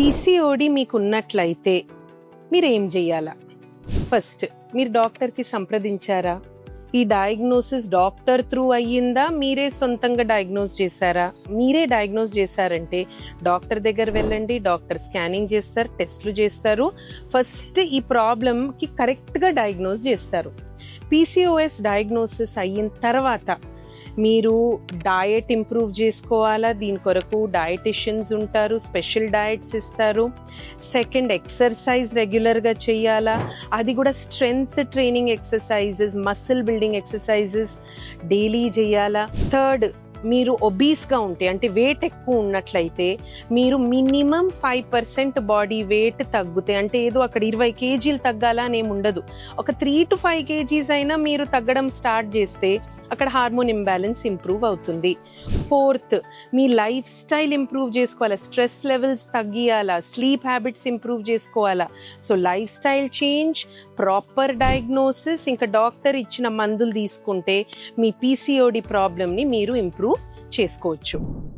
PCOD మీకు ఉన్నట్లయితే మీరు ఏం చేయాలా ఫస్ట్ మీరు డాక్టర్కి సంప్రదించారా? ఈ డయాగ్నోసిస్ డాక్టర్ త్రూ అయ్యిందా? మీరే సొంతంగా డయాగ్నోస్ చేశారా? మీరే డయాగ్నోస్ చేశారంటే డాక్టర్ దగ్గర వెళ్ళండి డాక్టర్ స్కానింగ్ చేస్తారు టెస్ట్లు చేస్తారు. ఫస్ట్ ఈ ప్రాబ్లంకి కరెక్ట్గా డయాగ్నోస్ చేస్తారు. పీసీఓఎస్ డయాగ్నోసిస్ అయిన తర్వాత మీరు డయట్ ఇంప్రూవ్ చేసుకోవాలా? దీని కొరకు డయటిషియన్స్ ఉంటారు స్పెషల్ డయట్స్ ఇస్తారు. సెకండ్ ఎక్సర్సైజ్ రెగ్యులర్గా చేయాలా అది కూడా strength training exercises muscle building exercises daily చేయాలా థర్డ్ మీరు ఒబీస్గా ఉంటే అంటే వెయిట్ ఎక్కువ ఉన్నట్లయితే మీరు minimum five percent body weight తగ్గుతే అంటే ఏదో అక్కడ ఇరవై కేజీలు తగ్గాలా అని ఏమి ఉండదు. ఒక త్రీ టు ఫైవ్ కేజీస్ అయినా మీరు తగ్గడం స్టార్ట్ చేస్తే అక్కడ హార్మోన్ ఇంబ్యాలెన్స్ ఇంప్రూవ్ అవుతుంది. ఫోర్త్ మీ లైఫ్ స్టైల్ ఇంప్రూవ్ చేసుకోవాలా? స్ట్రెస్ లెవెల్స్ తగ్గియాలా? స్లీప్ హ్యాబిట్స్ ఇంప్రూవ్ చేసుకోవాలా? So lifestyle change proper diagnosis ఇంకా డాక్టర్ ఇచ్చిన మందులు తీసుకుంటే మీ పీసీఓడి ప్రాబ్లమ్ని మీరు ఇంప్రూవ్ చేసుకోవచ్చు.